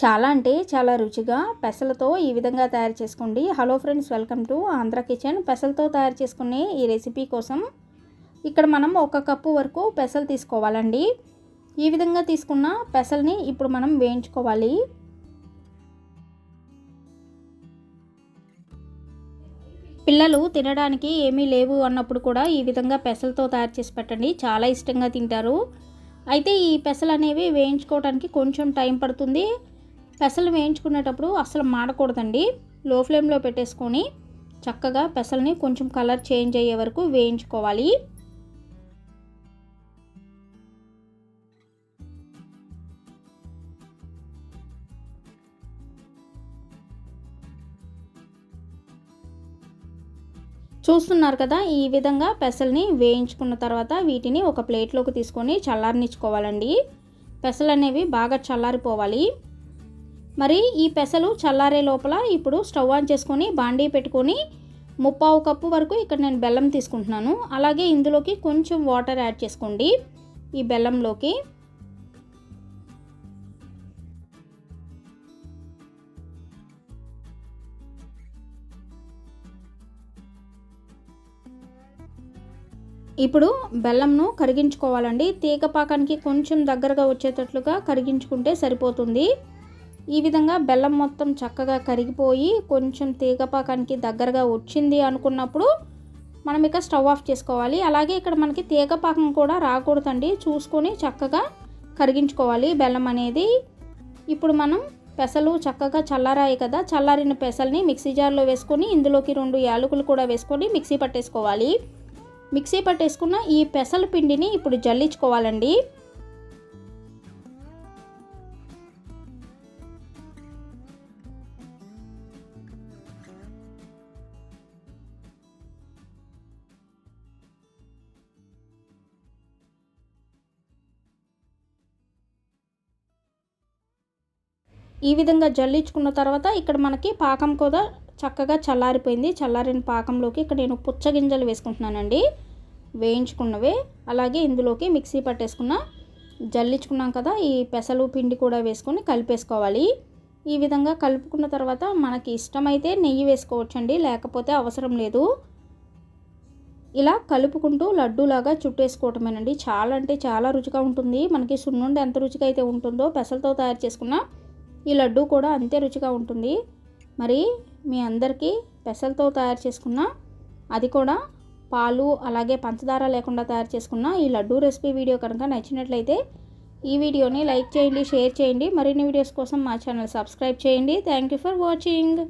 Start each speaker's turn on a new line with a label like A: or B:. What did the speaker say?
A: చాలా అంటే చాలా రుచిగా పెసలతో ఈ విధంగా తయారు చేసుకోండి. Hello friends welcome to Andhra kitchen పెసలతో తయారు చేసుకునే ఈ రెసిపీ కోసం ఇక్కడ మనం ఒక కప్పు వరకు పెసలు తీసుకోవాలండి. ఈ విధంగా తీసుకున్న పెసల్ని ఇప్పుడు మనం వేయించుకోవాలి. పిల్లలు తినడానికి ఏమీ లేవు అన్నప్పుడు కూడా ఈ విధంగా పెసలతో తయారు చేసి పెట్టండి. చాలా ఇష్టంగా తింటారు. అయితే ఈ పెసలు అనేవి వేయించుకోవడానికి కొంచెం టైం పడుతుంది. పెసలు వేయించుకునేటప్పుడు అసలు మాడకూడదండి. లో ఫ్లేమ్లో పెట్టేసుకొని చక్కగా పెసల్ని కొంచెం కలర్ చేంజ్ అయ్యే వరకు వేయించుకోవాలి. చూస్తున్నారు కదా ఈ విధంగా పెసల్ని వేయించుకున్న తర్వాత వీటిని ఒక ప్లేట్లోకి తీసుకొని చల్లారనిచ్చుకోవాలండి. పెసలు అనేవి బాగా చల్లారిపోవాలి. మరి ఈ పెసలు చల్లారే లోపల ఇప్పుడు స్టవ్ ఆన్ చేసుకొని బాండీ పెట్టుకొని ముప్పావు కప్పు వరకు ఇక్కడ నేను బెల్లం తీసుకుంటున్నాను. అలాగే ఇందులోకి కొంచెం వాటర్ యాడ్ చేసుకోండి ఈ బెల్లంలోకి. ఇప్పుడు బెల్లంను కరిగించుకోవాలండి. తీగ పాకానికి కొంచెం దగ్గరగా వచ్చేటట్లుగా కరిగించుకుంటే సరిపోతుంది. ఈ విధంగా బెల్లం మొత్తం చక్కగా కరిగిపోయి కొంచెం తీగపాకానికి దగ్గరగా వచ్చింది అనుకున్నప్పుడు మనం ఇక స్టవ్ ఆఫ్ చేసుకోవాలి. అలాగే ఇక్కడ మనకి తీగపాకం కూడా రాకూడదండి. చూసుకొని చక్కగా కరిగించుకోవాలి బెల్లం అనేది. ఇప్పుడు మనం పెసలు చక్కగా చల్లారాయి కదా. చల్లారిన పెసల్ని మిక్సీ జార్లో వేసుకొని ఇందులోకి రెండు యాలకులు కూడా వేసుకొని మిక్సీ పట్టేసుకోవాలి. మిక్సీ పట్టేసుకున్న ఈ పెసల పిండిని ఇప్పుడు జల్లించుకోవాలండి. ఈ విధంగా జల్లించుకున్న తర్వాత ఇక్కడ మనకి పాకం కూడా చక్కగా చల్లారిపోయింది. చల్లారిన పాకంలోకి ఇక్కడ నేను పుచ్చగింజలు వేసుకుంటున్నానండి. వేయించుకున్నవే. అలాగే ఇందులోకి మిక్సీ పట్టేసుకున్న జల్లించుకున్నాం కదా ఈ పెసలు పిండి కూడా వేసుకొని కలిపేసుకోవాలి. ఈ విధంగా కలుపుకున్న తర్వాత మనకి ఇష్టమైతే నెయ్యి వేసుకోవచ్చండి లేకపోతే అవసరం లేదు. ఇలా కలుపుకుంటూ లడ్డూలాగా చుట్టేసుకోవటమేనండి. చాలా అంటే చాలా రుచిగా ఉంటుంది. మనకి సున్నుండి ఎంత రుచిగా అయితే ఉంటుందో పెసలతో తయారు చేసుకున్న ఈ లడ్డు కూడా అంతే రుచిగా ఉంటుంది. మరి మీ అందరికీ పెసలతో తయారు చేసుకున్న అది కూడా పాలు అలాగే పంచదార లేకుండా తయారు చేసుకున్న ఈ లడ్డు రెసిపీ వీడియో కనుక నచ్చినట్లయితే ఈ వీడియోని లైక్ చేయండి షేర్ చేయండి. మరిన్ని వీడియోస్ కోసం మా ఛానల్ సబ్స్క్రైబ్ చేయండి. Thank you for watching.